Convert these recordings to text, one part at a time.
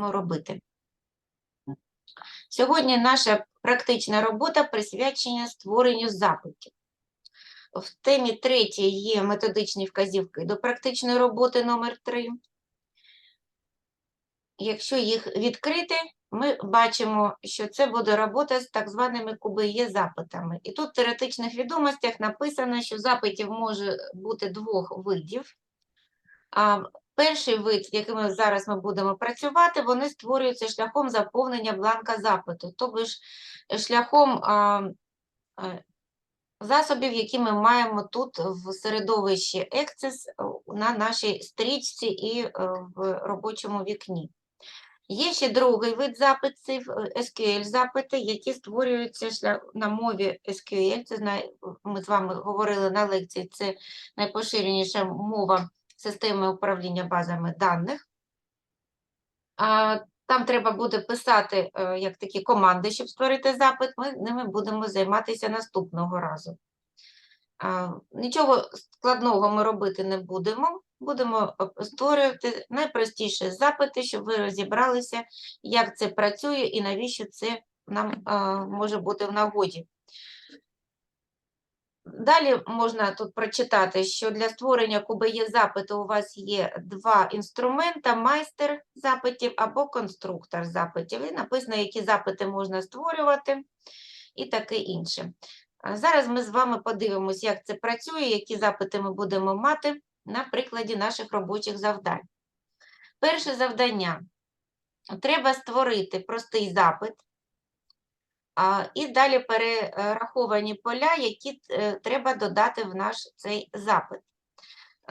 будемо робити. Сьогодні наша практична робота присвячена створенню запитів. В темі третій є методичні вказівки до практичної роботи номер 3. Якщо їх відкрити, ми бачимо, що це буде робота з так званими QBE запитами. І тут в теоретичних відомостях написано, що запитів може бути двох видів. Перший вид, яким зараз ми будемо працювати, вони створюються шляхом заповнення бланка запиту, тобто ж шляхом а, а, засобів, які ми маємо тут в середовищі Access на нашій стрічці і е, в робочому вікні. Є ще другий вид запитів, е, SQL-запити, які створюються на мові SQL. Це ми з вами говорили на лекції, це найпоширеніша мова системи управління базами даних. Там треба буде писати е, як такі команди, щоб створити запит. Ми ними будемо займатися наступного разу. Нічого складного ми робити не будемо. Будемо е, створювати найпростіші запити, щоб ви розібралися, як це працює і навіщо це нам е, може бути в нагоді. Далі можна тут прочитати, що для створення QBE запиту у вас є два інструмента: майстер запитів або конструктор запитів. І написано, які запити можна створювати і таке інше. Зараз ми з вами подивимось, як це працює, які запити ми будемо мати на прикладі наших робочих завдань. Перше завдання. Треба створити простий запит, і далі перераховані поля, які е, треба додати в наш цей запит.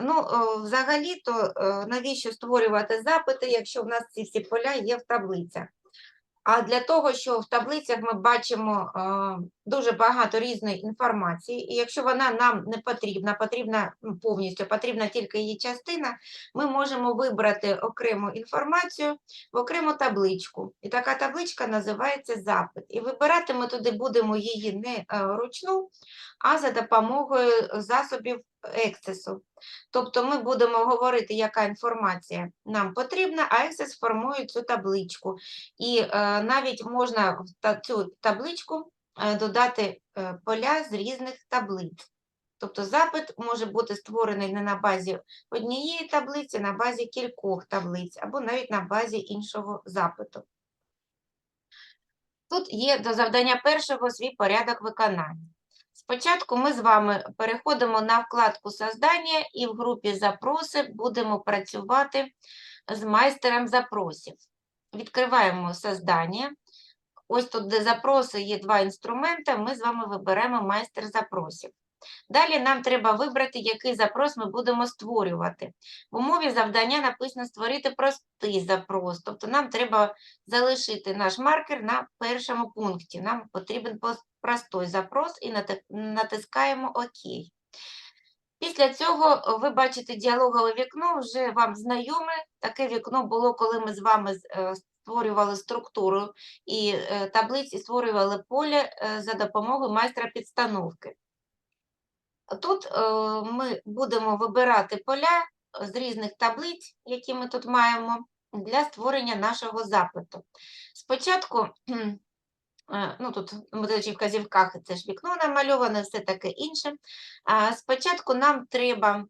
Ну, е, взагалі-то е, навіщо створювати запити, якщо в нас ці всі поля є в таблицях? А для того, що в таблицях ми бачимо е, дуже багато різної інформації, і якщо вона нам не потрібна, потрібна ну, повністю, потрібна тільки її частина, ми можемо вибрати окрему інформацію в окрему табличку. І така табличка називається запит. І вибирати ми туди будемо її не е, ручну, а за допомогою засобів ексесу. Тобто ми будемо говорити, яка інформація нам потрібна, а Access формує цю табличку. І е, навіть можна в цю табличку е, додати е, поля з різних таблиць. Тобто запит може бути створений не на базі однієї таблиці, а на базі кількох таблиць, або навіть на базі іншого запиту. Тут є до завдання першого свій порядок виконання. Спочатку ми з вами переходимо на вкладку «Создання» і в групі «Запроси» будемо працювати з майстером запросів. Відкриваємо «Создання». Ось тут, де запроси, є два інструменти, ми з вами виберемо майстер запросів. Далі нам треба вибрати, який запрос ми будемо створювати. В умові завдання написано створити простий запрос, тобто нам треба залишити наш маркер на першому пункті. Нам потрібен простий запрос і натискаємо ОК. Після цього ви бачите діалогове вікно, вже вам знайоме. Таке вікно було, коли ми з вами е, створювали структуру і е, таблиці, створювали поле е, за допомогою майстра підстановки. Тут е, ми будемо вибирати поля з різних таблиць, які ми тут маємо, для створення нашого запиту. Спочатку, е, ну тут в вказівках це ж вікно намальоване, все таке інше. Спочатку нам треба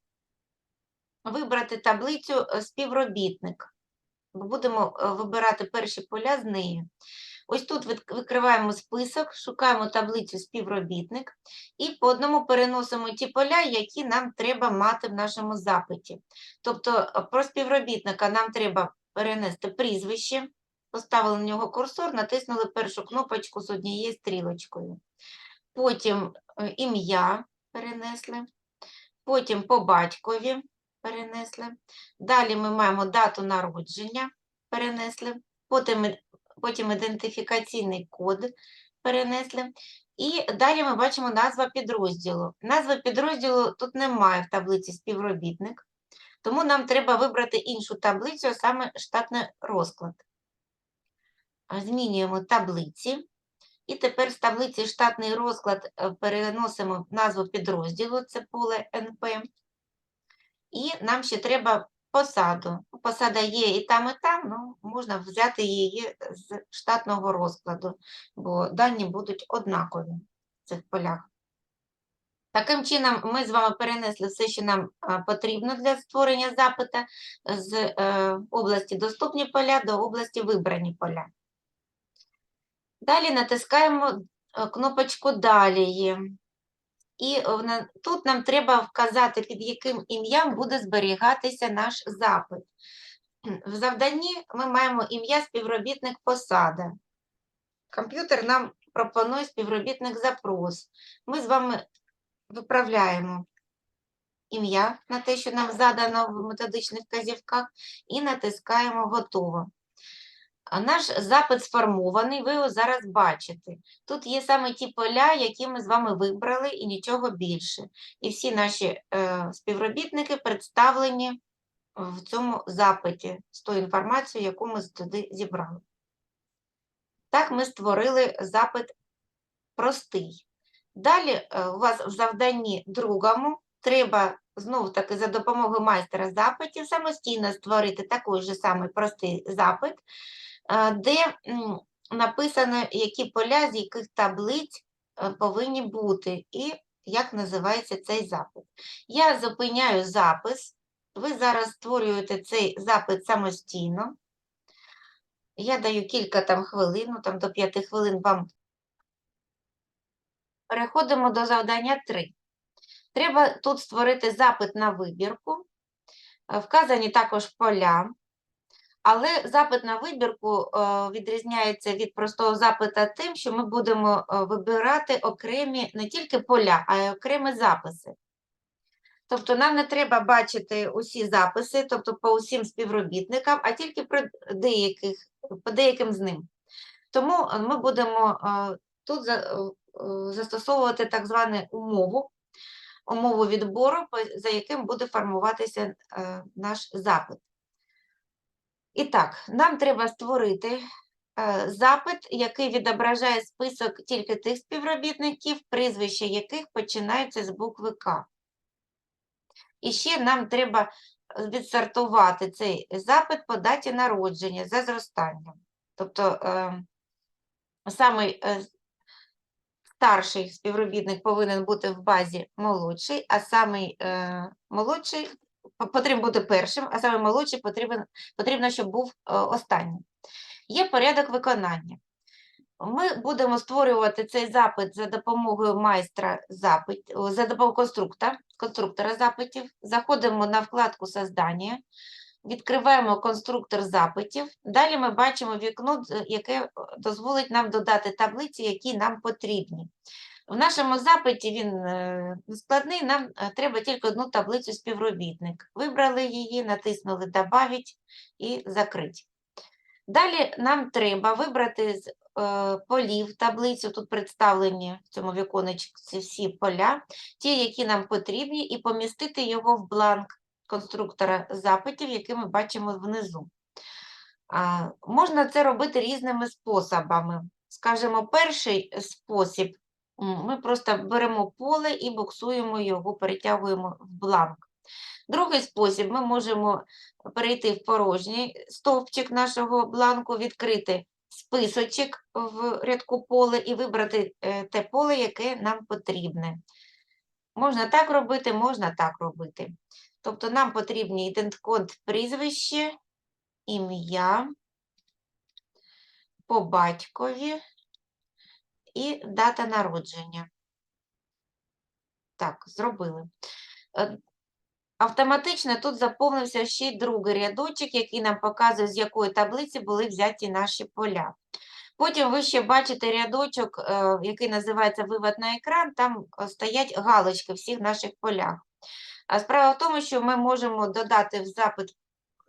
вибрати таблицю е, співробітник. Будемо е, вибирати перші поля з нею. Ось тут відкриваємо список, шукаємо таблицю співробітник і по одному переносимо ті поля, які нам треба мати в нашому запиті. Тобто е, про співробітника нам треба перенести прізвище, поставили на нього курсор, натиснули першу кнопочку з однією стрілочкою. Потім е, ім'я перенесли, потім по батькові перенесли. Далі ми маємо дату народження, перенесли, потім, потім ідентифікаційний код перенесли. І далі ми бачимо назва підрозділу. Назва підрозділу тут немає в таблиці співробітник, тому нам треба вибрати іншу таблицю, саме штатний розклад. Змінюємо таблиці. І тепер з таблиці штатний розклад е, переносимо назву підрозділу, це поле НП. І нам ще треба посаду. Ну, Посада є і там, і там, ну, можна взяти її з штатного розкладу, бо дані будуть однакові в цих полях. Таким чином, ми з вами перенесли все, що нам потрібно для створення запита з е, області доступні поля до області вибрані поля. Далі натискаємо е, кнопочку Далі. І е, тут нам треба вказати, під яким ім'ям буде зберігатися наш запит. В завданні ми маємо ім'я співробітник посада. Комп'ютер нам пропонує співробітник запрос. Ми з вами виправляємо ім'я на те, що нам задано в методичних вказівках, і натискаємо Готово. Наш запит сформований, ви його зараз бачите. Тут є саме ті поля, які ми з вами вибрали, і нічого більше. І всі наші е, співробітники представлені в цьому запиті з тою інформацією, яку ми туди зібрали. Так ми створили запит простий. Далі е, у вас в завданні другому треба знов-таки за допомогою майстера запитів самостійно створити такий же самий простий запит, де написано, які поля з яких таблиць е, повинні бути, і як називається цей запит. Я зупиняю запис. Ви зараз створюєте цей запит самостійно. Я даю кілька там хвилин, ну, там до 5 хвилин вам Переходимо до завдання 3. Треба тут створити запит на вибірку. Е, Вказані також поля, але запит на вибірку е, відрізняється від простого запита тим, що ми будемо е, вибирати окремі не тільки поля, а й окремі записи. Тобто нам не треба бачити усі записи, тобто по усім співробітникам, а тільки про деяких, по деяким з ним. Тому е, ми будемо тут за- застосовувати так звану умову, умову відбору, за яким буде формуватися наш запит. І так, нам треба створити е, запит, який відображає список тільки тих співробітників, прізвища яких починаються з букви К. І ще нам треба відсортувати цей запит по даті народження за зростанням. Тобто е, самий е, старший співробітник повинен бути в базі молодший, а самий е, молодший по- потрібен бути першим, а самий молодший потрібен, потрібно, щоб був е, останнім. Є порядок виконання. Ми будемо створювати цей запит за допомогою майстра запит, за допомогою конструктора, конструктора запитів. Заходимо на вкладку Создання, відкриваємо конструктор запитів. Далі ми бачимо вікно, яке дозволить нам додати таблиці, які нам потрібні. В нашому запиті він е, складний, нам е, треба тільки одну таблицю співробітник. Вибрали її, натиснули «Добавить» і «Закрить». Далі нам треба вибрати з е, полів таблицю, тут представлені в цьому віконечці всі поля, ті, які нам потрібні, і помістити його в бланк конструктора запитів, який ми бачимо внизу. Можна це робити різними способами. Скажімо, перший спосіб ми просто беремо поле і буксуємо його, перетягуємо в бланк. Другий спосіб ми можемо перейти в порожній стовпчик нашого бланку, відкрити списочок в рядку поле і вибрати е, те поле, яке нам потрібне. Можна так робити, можна так робити. Тобто нам потрібні іденткод прізвище, ім'я, по батькові і дата народження. Так, зробили. Е, Автоматично тут заповнився ще й другий рядочок, який нам показує, з якої таблиці були взяті наші поля. Потім ви ще бачите рядочок, е, який називається «Вивод на екран», там е, стоять галочки всіх наших полях. А справа в тому, що ми можемо додати в запит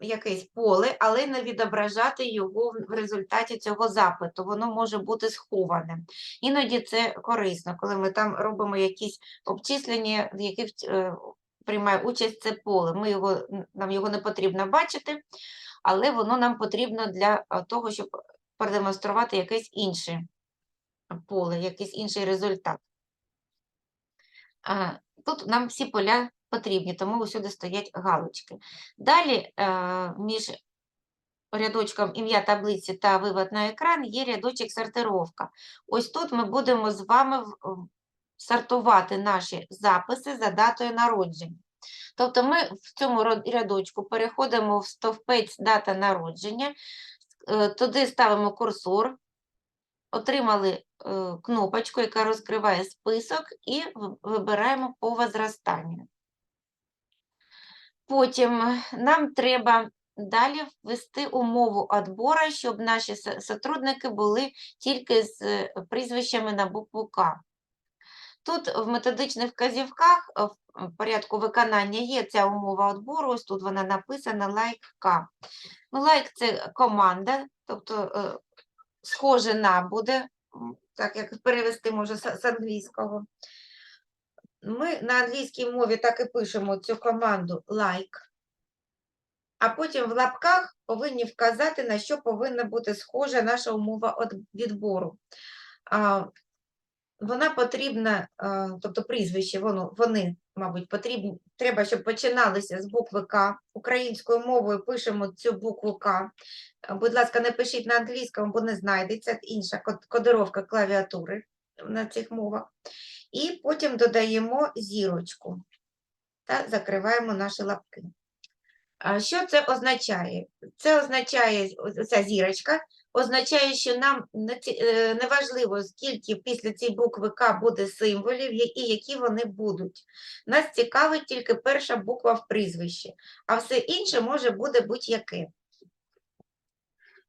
якесь поле, але не відображати його в результаті цього запиту. Воно може бути сховане. Іноді це корисно, коли ми там робимо якісь обчислення, в яких е, приймає участь це поле. Ми його, нам його не потрібно бачити, але воно нам потрібно для е, того, щоб продемонструвати якесь інше поле, якийсь інший результат. Тут нам всі поля потрібні, тому усюди стоять галочки. Далі е, між рядочком ім'я таблиці та вивод на екран є рядочок сортировка. Ось тут ми будемо з вами сортувати наші записи за датою народження. Тобто ми в цьому рядочку переходимо в стовпець дата народження, е, туди ставимо курсор, отримали е, кнопочку, яка розкриває список, і вибираємо по возрастанню. Потім е, нам треба далі ввести умову відбору, щоб наші сотрудники були тільки з е, прізвищами на букву К. Тут в методичних вказівках е, в порядку виконання є ця умова відбору, ось тут вона написана лайк К. Ну, лайк це команда, тобто схоже на буде, так як перевести може з англійського. Ми на англійській мові так і пишемо цю команду like, а потім в лапках повинні вказати, на що повинна бути схожа наша умова відбору. Вона потрібна, тобто прізвище, воно, вони, мабуть, потрібні, треба, щоб починалися з букви К. Українською мовою пишемо цю букву К. Будь ласка, не пишіть на англійському, бо не знайдеться інша код- кодировка клавіатури на цих мовах. І потім додаємо зірочку та закриваємо наші лапки. Що це означає? Це означає, ця зірочка, означає, що нам не ці- е, скільки після цієї букви К буде символів і які вони будуть. Нас цікавить тільки перша буква в прізвищі, а все інше може бути будь-яке.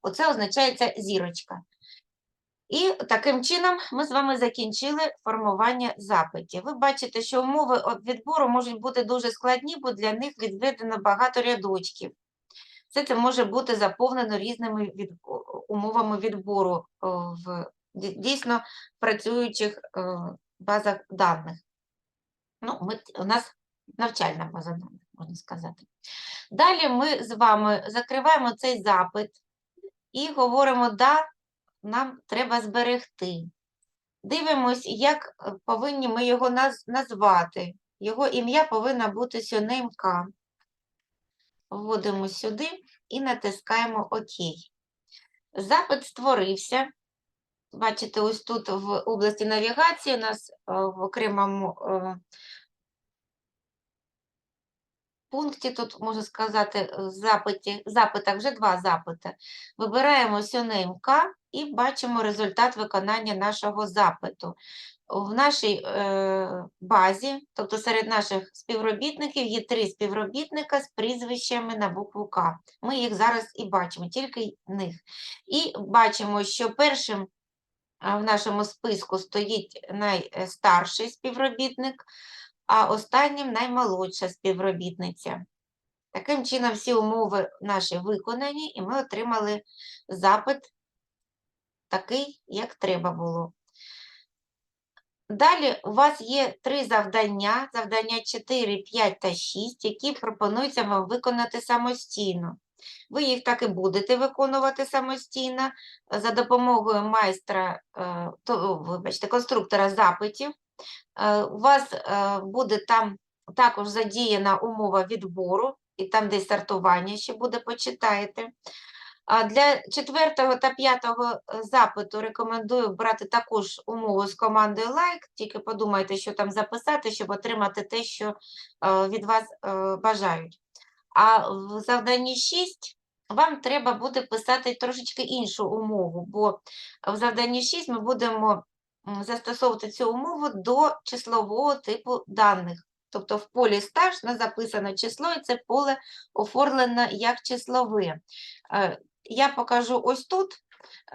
Оце означає ця зірочка. І таким чином ми з вами закінчили формування запитів. Ви бачите, що умови відбору можуть бути дуже складні, бо для них відведено багато рядочків. Все це може бути заповнено різними від... умовами відбору в дійсно працюючих базах даних. Ну, ми, у нас навчальна база даних, можна сказати. Далі ми з вами закриваємо цей запит і говоримо, да, нам треба зберегти. Дивимось, як е, повинні ми його наз- назвати. Його ім'я повинно бути сюнеймка. Вводимо сюди і натискаємо ОК. Запит створився. Бачите, ось тут в області навігації у нас е, в окремому е, пункті, тут можна сказати, е, запиті, запитах вже два запити. Вибираємо SUNAME-K і бачимо результат виконання нашого запиту. В нашій е, базі, тобто серед наших співробітників, є три співробітника з прізвищами на букву К. Ми їх зараз і бачимо, тільки них. І бачимо, що першим в нашому списку стоїть найстарший співробітник, а останнім наймолодша співробітниця. Таким чином, всі умови наші виконані, і ми отримали запит такий, як треба було. Далі у вас є три завдання, завдання 4, 5 та 6, які пропонуються вам виконати самостійно. Ви їх так і будете виконувати самостійно за допомогою майстра, е, то, вибачте, конструктора запитів. Е, У вас е, буде там також задіяна умова відбору, і там десь сортування ще буде, почитаєте. Для четвертого та п'ятого е, запиту рекомендую брати також умову з командою like, тільки подумайте, що там записати, щоб отримати те, що від вас бажають. А в завданні 6 вам треба буде писати трошечки іншу умову, бо в завданні 6 ми будемо застосовувати цю умову до числового типу даних. Тобто в полі стаж записано число, і це поле оформлено як числове. Е, Я покажу ось тут,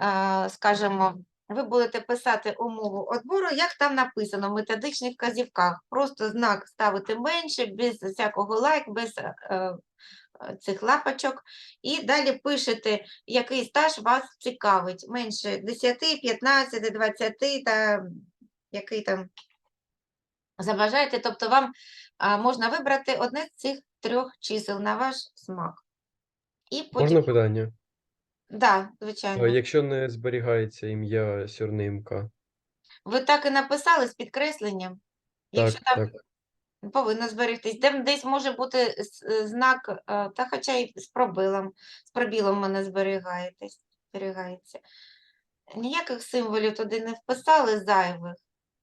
е, скажімо, ви будете писати умову відбору, як там написано в методичних вказівках. Просто знак ставити менше, без всякого лайк, без е, цих лапочок. І далі пишете, який стаж вас цікавить. Менше 10, 15, 20 та який там забажаєте. Тобто вам можна вибрати одне з цих трьох чисел на ваш смак. І потім, Можна питання? да, А. Якщо не зберігається ім'я сюрнеймка, Ви так і написали з підкресленням. так, Якщо там так Повинно зберегтись. Де, десь може бути с- е, знак, е, та хоча і з пробілом, з пробілом в мене зберігаєтесь, зберігається. Ніяких символів туди не вписали зайвих.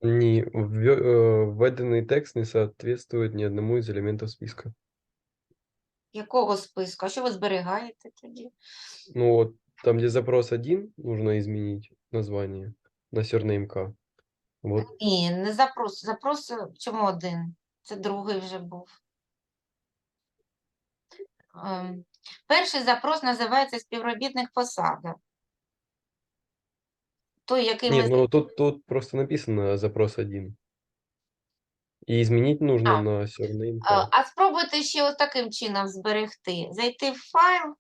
Ні, ввё- э, введений текст не соответствует ни одному из элементов списка. Якого списку? А що ви зберігаєте тоді? Ну вот, там, где запрос один, нужно изменить название на surname K. Вот, Ні, не запрос. Запрос е, чому один? Це другий вже був. Ем, Перший запрос називається співробітник посада. Той, який ми ну тут, тут просто написано запрос один. И изменить нужно А. на surname А, а спробуйте ще ось таким чином зберегти. Зайти в файл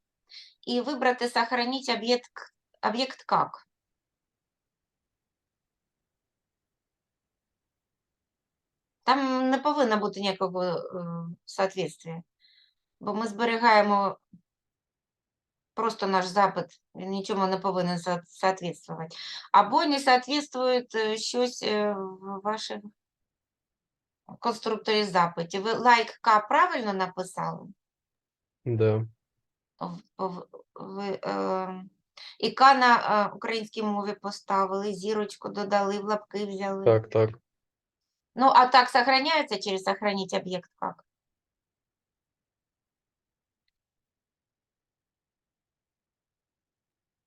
і вибрати «Сохранить об'єкт, об'єкт как». Там не повинно бути ніякого е, соответствия, бо ми зберігаємо просто наш запит, він нічому не повинен со- соответствувати. Або не соответствує е, щось е, в ваших конструкторі запитів. Ви like К правильно написали? Да, в- ви е, і К на українській мові поставили, зірочку додали, в лапки взяли. так, так. Ну, а так сохраняється через сохранить об'єкт как?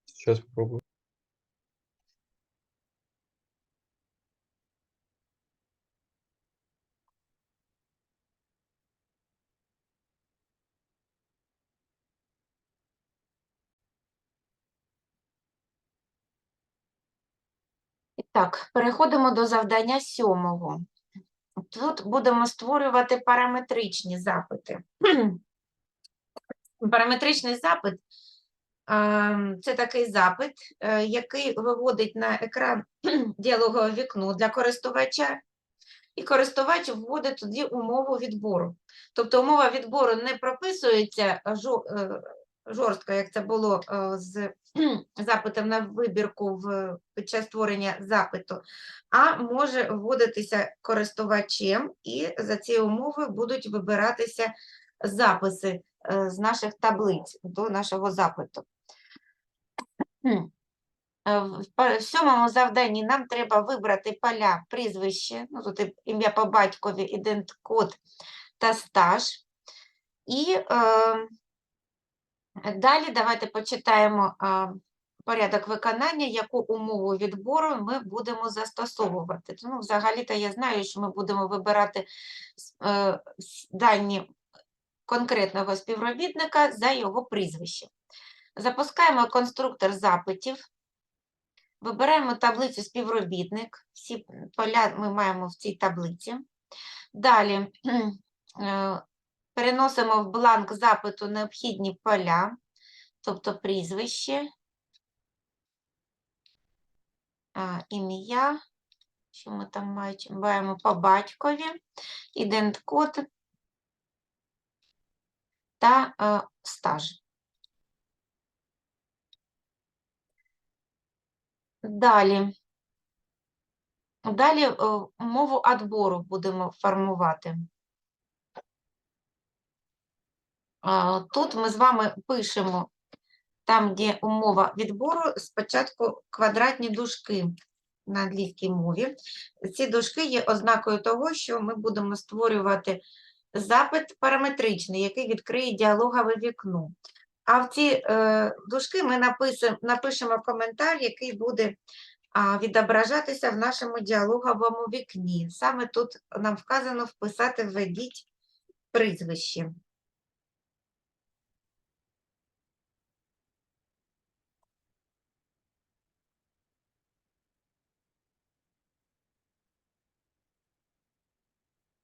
Сейчас попробую. Так, переходимо до завдання сьомого. Тут будемо створювати параметричні запити. Параметричний запит ем, це такий запит, е, який виводить на екран діалогове вікно для користувача, і користувач вводить тоді умову відбору. Тобто умова відбору не прописується е, жорстко, як це було е, з запитом на вибірку в, під час створення запиту, а може вводитися користувачем, і за цією умовою будуть вибиратися записи е, з наших таблиць до нашого запиту. Е, В сьомому завданні нам треба вибрати поля прізвище, ну тут ім'я по батькові, ідент-код та стаж. І е, далі давайте почитаємо е, порядок виконання, яку умову відбору ми будемо застосовувати. Ну, взагалі-то я знаю, що ми будемо вибирати е, дані конкретного співробітника за його прізвище. Запускаємо конструктор запитів. Вибираємо таблицю співробітник. Всі поля ми маємо в цій таблиці. Далі е, переносимо в бланк запиту необхідні поля, тобто прізвище, ім'я, що ми там маємо по батькові, ідент-код та е, стаж. Далі. Далі е, мову відбору будемо формувати. А, Тут ми з вами пишемо, там, де умова відбору, спочатку квадратні дужки на англійській мові. Ці дужки є ознакою того, що ми будемо створювати запит параметричний, який відкриє діалогове вікно. А в ці е, дужки ми написимо, напишемо коментар, який буде а, відображатися в нашому діалоговому вікні. Саме тут нам вказано вписати введіть прізвище.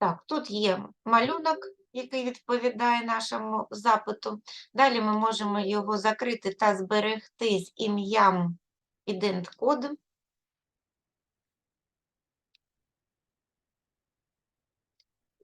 Так, тут є малюнок, який відповідає нашому запиту. Далі ми можемо його закрити та зберегти з ім'ям ідент-код.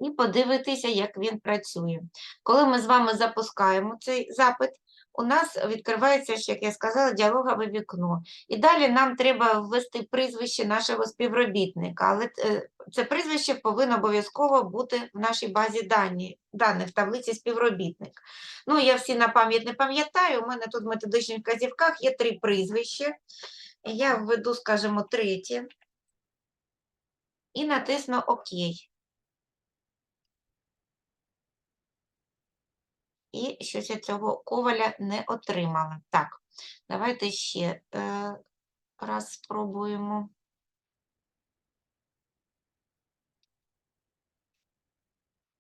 І подивитися, як він працює. Коли ми з вами запускаємо цей запит, у нас відкривається, як я сказала, діалогове вікно. І далі нам треба ввести прізвище нашого співробітника. Але е, це прізвище повинно обов'язково бути в нашій базі дані, даних в таблиці співробітник. Ну, я всі на пам'ять не пам'ятаю. У мене тут в методичних вказівках є три прізвища. Я введу, скажімо, третє і натисну ОК. І щось я цього коваля не отримала. Так, давайте ще е, раз спробуємо.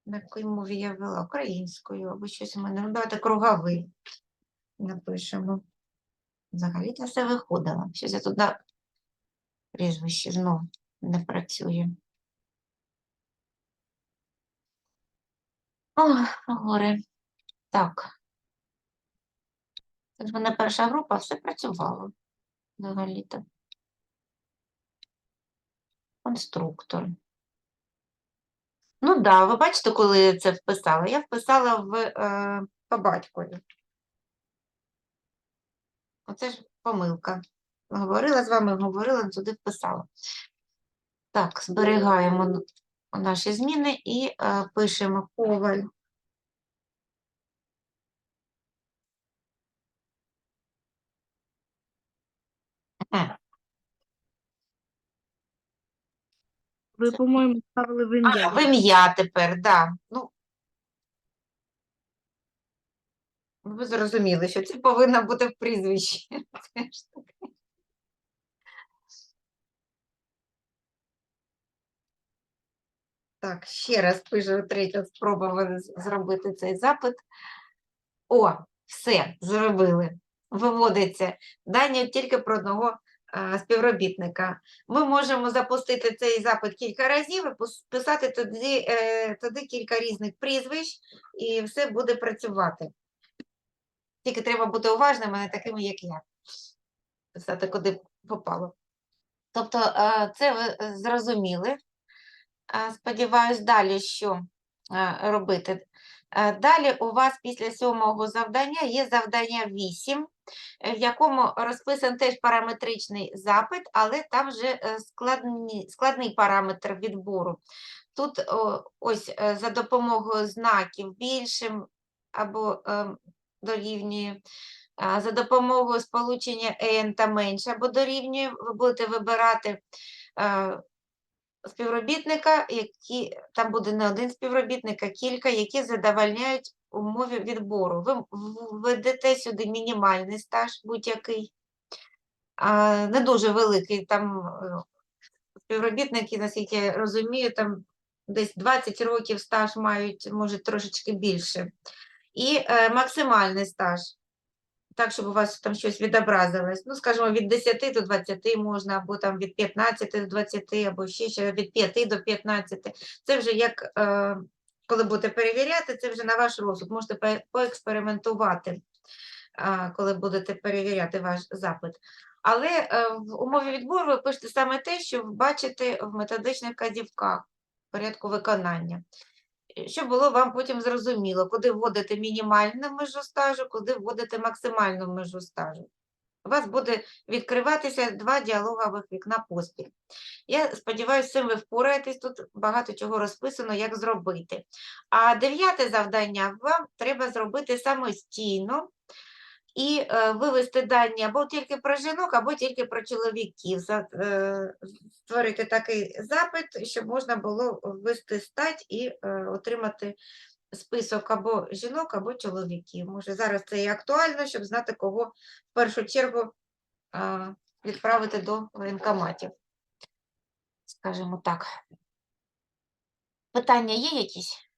На якій мові я вела? Українською або щось у мене. Ну, давайте круговий напишемо. Взагалі це все виходило. Щось я на прізвище знов не працює. Ох, горе. Так. Це ж мене перша група, все працювало взагалі-то. Конструктор. Ну так, да, ви бачите, коли це вписала? Я вписала в, е, по батькові. Оце ж помилка. Говорила з вами, говорила, туди вписала. Так, зберігаємо наші зміни і е, пишемо коваль. Ви, по-моєму, ставили в ім'я. в ім'я тепер, да. Ну, ви зрозуміли, що це повинно бути в прізвищі. Це ж таке. Так, ще раз пишу третя спроба зробити цей запит. О, все, зробили. Виводиться дані тільки про одного співробітника. Ми можемо запустити цей запит кілька разів і писати тоді, е, тоді кілька різних прізвищ, і все буде працювати. Тільки треба бути уважними, не такими, як я. Писати, куди попало. Тобто, е, це ви е, зрозуміли. Е, Сподіваюсь, далі що е, робити. Е, Далі у вас після сьомого завдання є завдання 8, е, в якому розписан теж параметричний запит, але там вже е, складні, складний параметр відбору. Тут ось е, за допомогою знаків більшим або дорівнює, за допомогою сполучення n та менше або дорівнює, ви будете вибирати е, співробітника, які там буде не один співробітник, а кілька, які задовольняють умови відбору. Ви введете сюди мінімальний стаж будь-який, не дуже великий. Там е, співробітники, наскільки я розумію, там десь 20 років стаж мають, може трошечки більше. І е, максимальний стаж. Так, щоб у вас там щось відобразилось. Ну, скажімо, від 10 до 20 можна, або там від 15 до 20, або ще, ще від 5 до 15. Це вже як, е, коли будете перевіряти, це вже на ваш розсуд. Можете поекспериментувати, коли будете перевіряти ваш запит. Але е, в умові відбору ви пишете саме те, що ви бачите в методичних вказівках порядку виконання щоб було вам потім зрозуміло, куди вводити мінімальну межу стажу, куди вводити максимальну межу стажу. У вас буде відкриватися два діалогових вікна поспіль. Я сподіваюся, з цим ви впораєтесь, тут багато чого розписано, як зробити. А дев'яте завдання вам треба зробити самостійно і е, вивести дані або тільки про жінок, або тільки про чоловіків. За- е, Створити такий запит, щоб можна було ввести стать і е, отримати список або жінок, або чоловіків. Може, зараз це і актуально, щоб знати, кого в першу чергу відправити до воєнкоматів. Скажімо так. Питання є якісь?